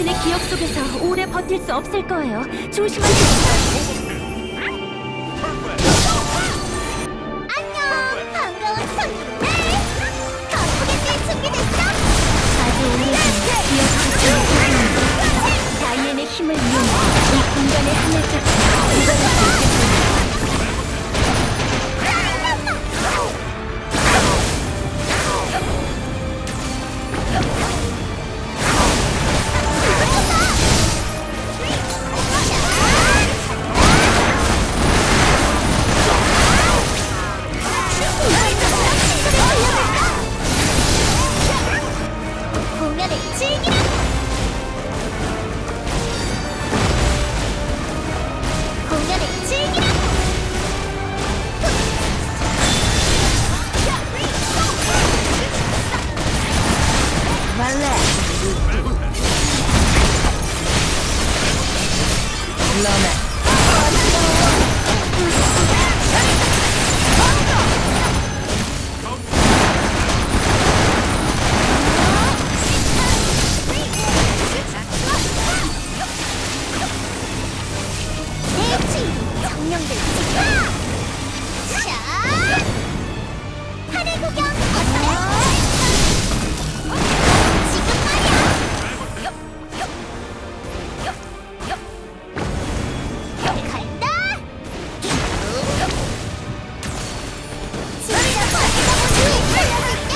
안개신의 기억 속에서 오래 버틸 수 없을 거예요. 조심하세요. 공연을 즐기라 공연을 즐기라 말레. 러메. 대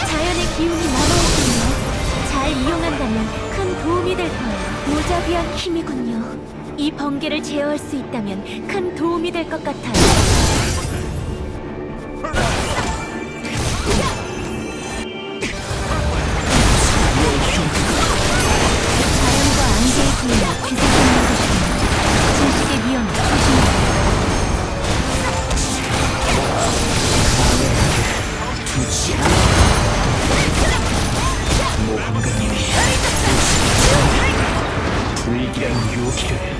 자연의 기운이 남아있군요. 잘 이용한다면 큰 도움이 될 거예요. 무자비한 힘이군요. 이 번개를 제어할 수 있다면 큰 도움이 될 것 같아요. 불길한 유기를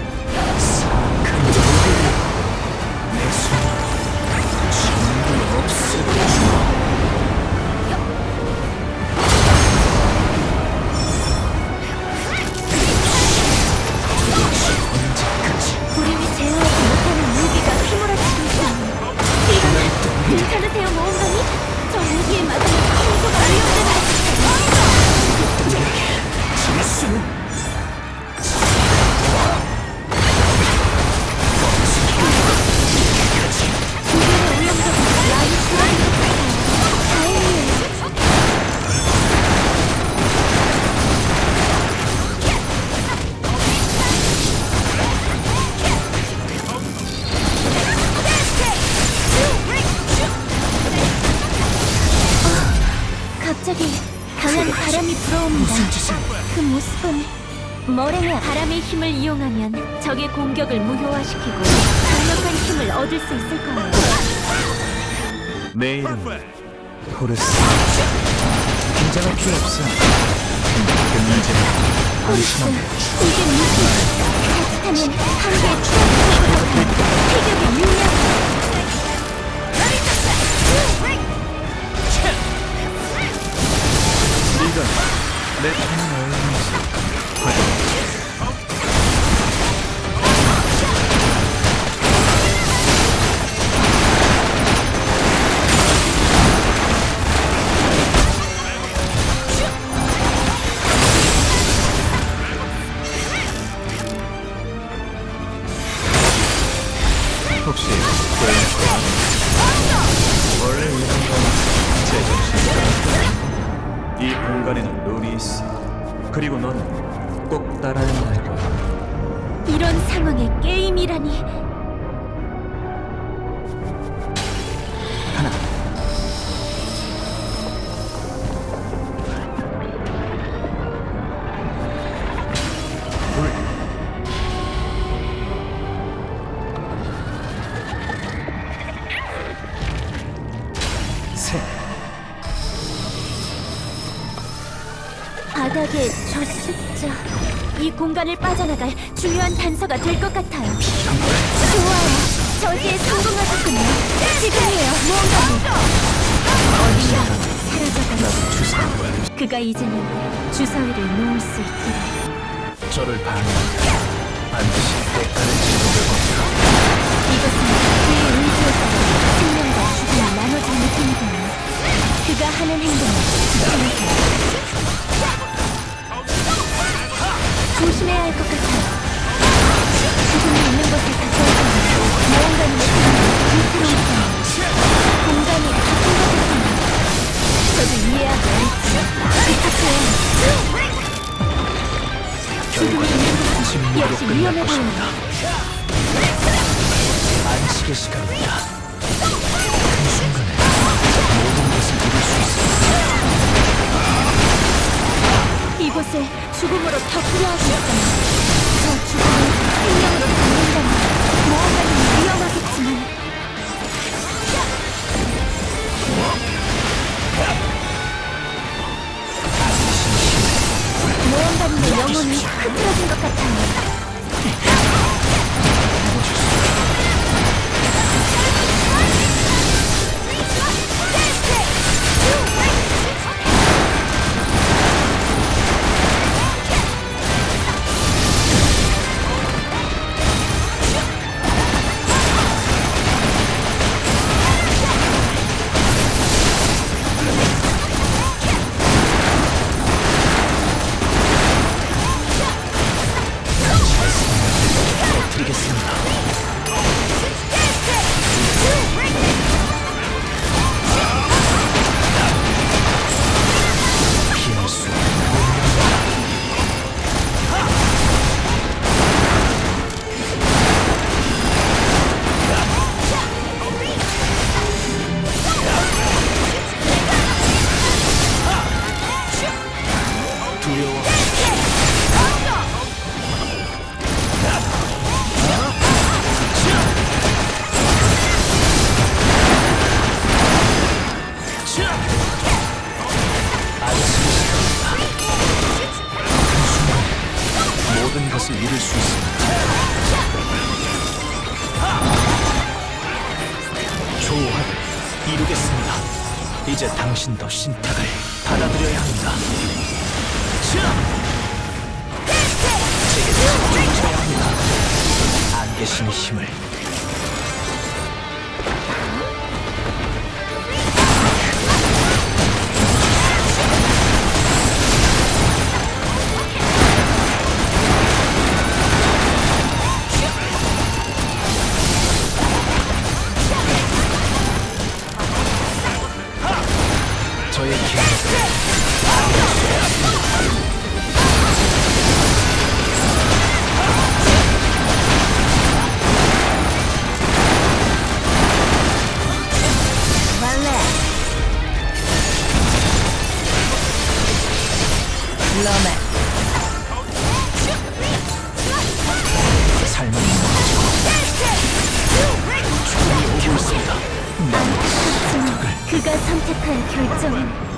바람이 불어옵니다. 그 모습은 머랭의 바람의 힘을 이용하면 적의 공격을 무효화시키고 강력한 힘을 얻을 수 있을 거예요. 내 이름은 호르스 긴장할 필요 없어. 문제는 안심하면 이게 무슨? 자칫하면 한계의 추락으로 피격이 유리 내 이 공간에는 룰이 있어. 그리고 너는 꼭 따라야 할 거야. 이런 상황에 게임이라니 바닥에 저 숫자 이 공간을 빠져나갈 중요한 단서가 될 것 같아요. 좋아요. 저기에 성공하셨군요. 지금이에요, 무언가는. 어디야, 사라져가는 나도 주사 그가 이제는 주사위를 놓을 수 있기를. 저를 방해하면 반드시 대가를 치르게 겁니다. 이것은 그의 의지에 따라 생명과 죽음이 나눠진 느낌이군요. 그가 하는 행동을 지켜보세요. 조심해야 할 것 같아요. 죽음이 있는 곳에 가면 무언가는 위태로울 겁니다. 공간이 바쁜 것 같습니다. 저도 이해하고 있지만 부탁해요. 죽음이 있는 곳은 역시 위험해. 보입니다. 안식의 시간입니다. 이곳에 죽음으로 덮으려 하고 있어 조화를 이루겠습니다. 이제 당신도 신탁을 받아들여야 합니다. 제게 집중하셔야 합니다. 안 계신 힘을 죽음이 오고 있습니다. 그가 선택한 결정은